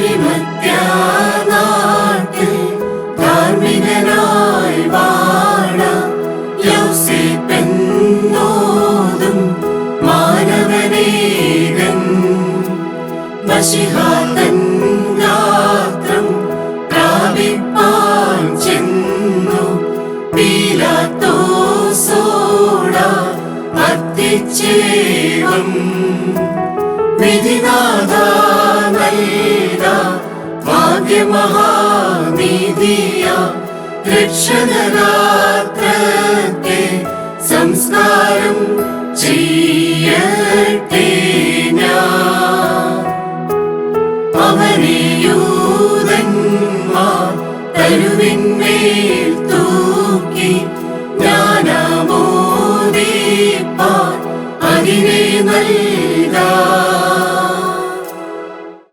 നിത്യനാട്ടിൽ ധാർമ്മികനായി വാഴ യോസേപ്പെന്നോതും മാനവനേകൻ. മഷിഹാതൻ ഗാത്രം പ്രാപിപ്പാൻ ചെന്നു. പീലാത്തോസോട അത്തിച്ചേവം വിധിനാഥ നൽക ഭാഗ്യമഹാനീതിയ രക്ഷകരാത്രത്തെ സംസ്കാരം ചെയ്യട്ടെ അവനെയൂതന്മാർ തരുവിന്മേൽ തൂക്കി ജ്ഞാനമോദീപ്പാൻ അതിനെ നൽകാം